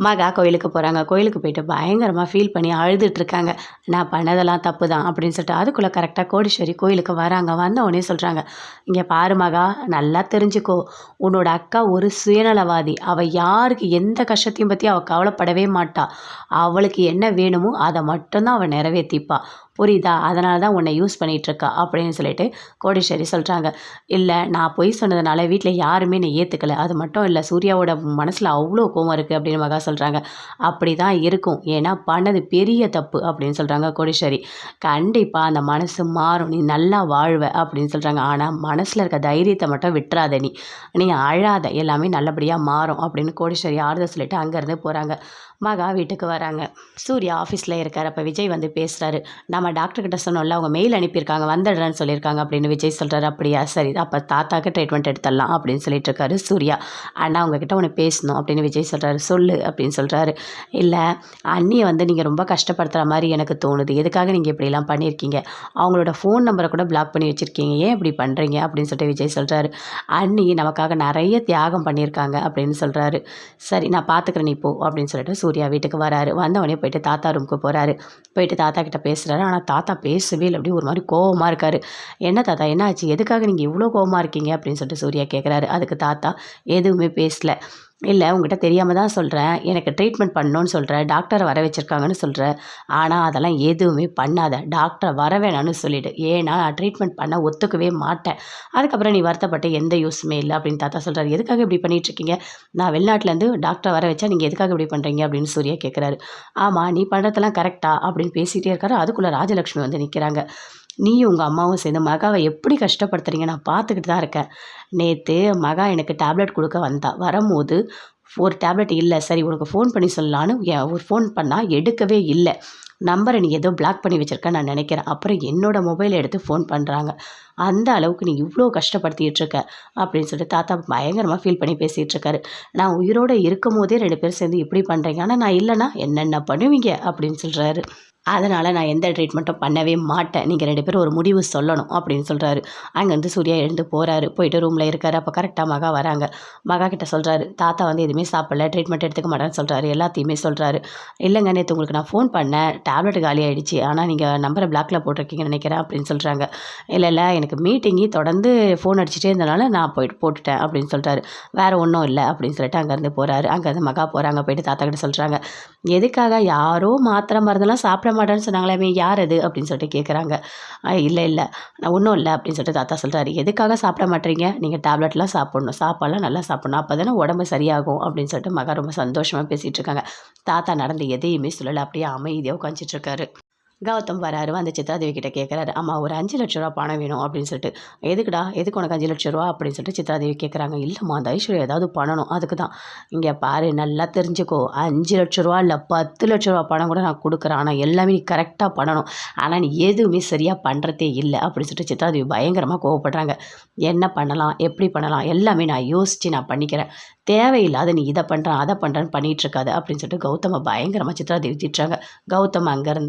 மகா கோயிலுக்கு போகிறாங்க கோயிலுக்கு போயிட்டு பயங்கரமாக ஃபீல் பண்ணி அழுதுட்ருக்காங்க நான் பண்ணதெல்லாம் தப்பு தான் அப்படின்னு சொல்லிட்டு அதுக்குள்ளே கரெக்டாக கோடீஸ்வரி கோயிலுக்கு வராங்க. வந்த உடனே சொல்கிறாங்க இங்கே பாரு மகா நல்லா தெரிஞ்சுக்கோ. உன்னோட அக்கா ஒரு சுயநலவாதி. அவள் யாருக்கு எந்த கஷ்டத்தையும் பற்றி அவள் கவலைப்படவே மாட்டாள் அவளுக்கு என்ன வேணுமோ அதை மட்டும்தான் அவள் நிறைவேற்றிப்பாள் புரியுதா? அதனால தான் உன்னை யூஸ் பண்ணிகிட்ருக்கா அப்படின்னு சொல்லிட்டு கோடீஸ்வரி சொல்கிறாங்க இல்லை நான் பொய் சொன்னதுனால வீட்டில் யாருமே என்னை ஏற்றுக்கல அது மட்டும் இல்லை சூர்யாவோட மனசில் அவ்வளோ கோவம் இருக்குது அப்படின்னு மகா சொல்கிறாங்க அப்படி தான் இருக்கும். ஏன்னா பண்ணது பெரிய தப்பு அப்படின்னு சொல்கிறாங்க கோடீஸ்வரி. கண்டிப்பாக அந்த மனசு மாறும். நீ நல்லா வாழ்வ அப்படின்னு சொல்கிறாங்க ஆனால் மனசில் இருக்க தைரியத்தை மட்டும் விட்டுறாத நீ. நீ அழாத. எல்லாமே நல்லபடியாக மாறும் அப்படின்னு கோடீஸ்வரி ஆறுதல் சொல்லிட்டு அங்கேருந்து போகிறாங்க மகா வீட்டுக்கு வராங்க. சூர்யா ஆஃபீஸில் இருக்கார். அப்போ விஜய் வந்து பேசுகிறாரு நம்ம டாக்டர்கிட்ட சொன்னோம்ல அவங்க மெயில் அனுப்பியிருக்காங்க வந்துடுறேன்னு சொல்லியிருக்காங்க அப்படின்னு விஜய் சொல்கிறாரு அப்படியா? சரி அப்போ தாத்தாக்கு ட்ரீட்மெண்ட் எடுத்துடலாம் அப்படின்னு சொல்லிட்டு இருக்காரு சூர்யா. அண்ணா அவங்கக்கிட்ட ஒன்று பேசணும் அப்படின்னு விஜய் சொல்கிறாரு சொல்லு அப்படின்னு சொல்கிறாரு இல்லை அண்ணியை வந்து நீங்கள் ரொம்ப கஷ்டப்படுத்துகிற மாதிரி எனக்கு தோணுது. எதுக்காக நீங்கள் இப்படிலாம் பண்ணியிருக்கீங்க? அவங்களோட ஃபோன் நம்பரை கூட பிளாக் பண்ணி வச்சுருக்கீங்க. ஏன் இப்படி பண்ணுறீங்க அப்படின்னு சொல்லிட்டு விஜய் சொல்கிறாரு அண்ணி நமக்காக நிறைய தியாகம் பண்ணியிருக்காங்க அப்படின்னு சொல்கிறாரு சரி நான் பார்த்துக்கிறேன் நீ போ அப்படின்னு சொல்லிட்டு சூர்யா வீட்டுக்கு வராரு. வந்தவொடனே போயிட்டு தாத்தா ரூமுக்கு போகிறாரு போயிட்டு தாத்தா கிட்ட பேசுகிறாரு ஆனால் தாத்தா பேசவே இல்லை. அப்படி ஒரு மாதிரி கோவமாக இருக்கார். என்ன தாத்தா? என்ன ஆச்சு எதுக்காக நீங்கள் இவ்வளோ கோவமாக இருக்கீங்க? அப்படின்னு சொல்லிட்டு சூர்யா கேட்குறாரு அதுக்கு தாத்தா எதுவுமே பேசலை. இல்லை உங்ககிட்ட தெரியாமல் தான் சொல்கிறேன் எனக்கு ட்ரீட்மெண்ட் பண்ணணும்னு சொல்கிறேன் டாக்டரை வர வச்சுருக்காங்கன்னு சொல்கிறேன் ஆனால் அதெல்லாம் எதுவுமே பண்ணாத. டாக்டரை வர வேணாம்னு சொல்லிவிடு ஏன்னா நான் ட்ரீட்மெண்ட் பண்ண ஒத்துக்கவே மாட்டேன். அதுக்கப்புறம் நீ வருத்தப்பட்டு எந்த யூஸுமே இல்லை அப்படின்னு தாத்தா சொல்கிறாரு எதுக்காக இப்படி பண்ணிகிட்ருக்கீங்க நான் வெளிநாட்டிலேருந்து டாக்டரை வர வச்சா நீங்கள் எதுக்காக இப்படி பண்ணுறீங்க அப்படின்னு சூர்யா கேட்குறாரு ஆமாம் நீ பண்ணுறதெல்லாம் கரெக்டாக அப்படின்னு பேசிகிட்டே இருக்காரு. அதுக்குள்ளே ராஜலக்ஷ்மி வந்து நிற்கிறாங்க நீயும் உங்கள் அம்மாவும் சேர்ந்து மகாவை எப்படி கஷ்டப்படுத்துறீங்க? நான் பார்த்துக்கிட்டு தான் இருக்கேன். நேற்று மகா எனக்கு டேப்லெட் கொடுக்க வந்தா. வரும்போது ஒரு டேப்லெட் இல்லை. சரி உனக்கு ஃபோன் பண்ணி சொல்லலான்னு ஒரு ஃபோன் பண்ணால் எடுக்கவே இல்லை. நம்பரை நீ ஏதோ பிளாக் பண்ணி வச்சுருக்க நான் நினைக்கிறேன். அப்புறம் என்னோடய மொபைலை எடுத்து ஃபோன் பண்ணுறாங்க அந்த அளவுக்கு நீ இவ்வளோ கஷ்டப்படுத்திகிட்டு இருக்க அப்படின்னு சொல்லிட்டு தாத்தா பயங்கரமாக ஃபீல் பண்ணி பேசிகிட்டு இருக்காரு. நான் உயிரோடு இருக்கும் போதே ரெண்டு பேரும் சேர்ந்து இப்படி பண்ணுறீங்க ஆனால் நான் இல்லைனா என்னென்ன பண்ணுவீங்க அப்படின்னு சொல்கிறாரு அதனால் நான் எந்த ட்ரீட்மெண்ட்டும் பண்ணவே மாட்டேன். நீங்கள் ரெண்டு பேரும் ஒரு முடிவு சொல்லணும் அப்படின்னு சொல்கிறாரு அங்கேருந்து சூர்யா எழுந்து போகிறாரு போயிட்டு ரூமில் இருக்கார். அப்போ கரெக்டாக மகா வராங்க. மகா கிட்ட சொல்கிறாரு தாத்தா வந்து எதுவுமே சாப்பிடல. ட்ரீட்மெண்ட் எடுத்துக்க மாட்டேன்னு சொல்கிறாரு எல்லாத்தையுமே சொல்கிறாரு இல்லைங்க நேற்று உங்களுக்கு நான் ஃபோன் பண்ணேன். டேப்லெட் காலி ஆகிடுச்சு ஆனால் நீங்கள் நம்பரை பிளாக்ல போட்டிருக்கீங்கன்னு நினைக்கிறேன் அப்படின்னு சொல்கிறாங்க இல்லை இல்லை எனக்கு மீட்டிங்கி தொடர்ந்து ஃபோன் அடிச்சுட்டே இருந்தனால நான் போயிட்டு போட்டுட்டேன் அப்படின்னு சொல்கிறாரு வேறு ஒன்றும் இல்லை அப்படின்னு சொல்லிட்டு அங்கேருந்து போகிறாரு அங்கேருந்து மகா போகிறாங்க போயிட்டு தாத்தா கிட்ட சொல்கிறாங்க எதுக்காக யாரோ மாத்திரை மருந்தெல்லாம் சாப்பிட மாட்டேன்னு சொன்னாங்களே யார் அது? அப்படின்னு சொல்லிட்டு கேட்குறாங்க இல்லை இல்லை நான் ஒன்றும் இல்லை அப்படின்னு சொல்லிட்டு தாத்தா சொல்கிறாரு எதுக்காக சாப்பிட மாட்டேறீங்க? நீங்கள் டேப்லெட்லாம் சாப்பிட்ணும். சாப்பாடெல்லாம் நல்லா சாப்பிட்ணும். அப்போ தானே உடம்பு சரியாகும் அப்படின்னு சொல்லிட்டு மகா ரொம்ப சந்தோஷமாக பேசிகிட்டு இருக்காங்க. தாத்தா நடந்து எதையுமே சொல்லலை. அப்படியே அமைதியாக 就这盖着。கௌதம் வராரு வந்து சித்ராதேவி கிட்ட கேட்குறாரு அம்மா ஒரு அஞ்சு லட்ச ரூபா பணம் வேணும் அப்படின்னு சொல்லிட்டு. எதுக்குடா? எதுக்கு உனக்கு அஞ்சு லட்ச ரூபா? அப்படின்னு சொல்லிட்டு சித்ராதேவி கேட்குறாங்க இல்லைம்மா அந்த ஐஸ்வர்யா ஏதாவது பண்ணணும். அதுக்கு தான் இங்கே பாரு நல்லா தெரிஞ்சுக்கோ. அஞ்சு லட்ச ரூபா இல்லை பத்து லட்ச ரூபா பணம் கூட நான் கொடுக்குறேன். ஆனால் எல்லாமே நீ கரெக்டாக பண்ணணும். ஆனால் நீ எதுவுமே சரியாக பண்ணுறதே இல்லை அப்படின்னு சொல்லிட்டு சித்ராதேவி பயங்கரமாக கோவப்படுறாங்க. என்ன பண்ணலாம்? எப்படி பண்ணலாம்? எல்லாமே நான் யோசித்து நான் பண்ணிக்கிறேன். தேவையில்லாத நீ இதை பண்ணுறேன் அதை பண்ணுறேன்னு பண்ணிகிட்ருக்காது அப்படின்னு சொல்லிட்டு கௌதமை பயங்கரமாக சித்ராதேவி திட்டுறாங்க. கௌதம் அங்கேருந்து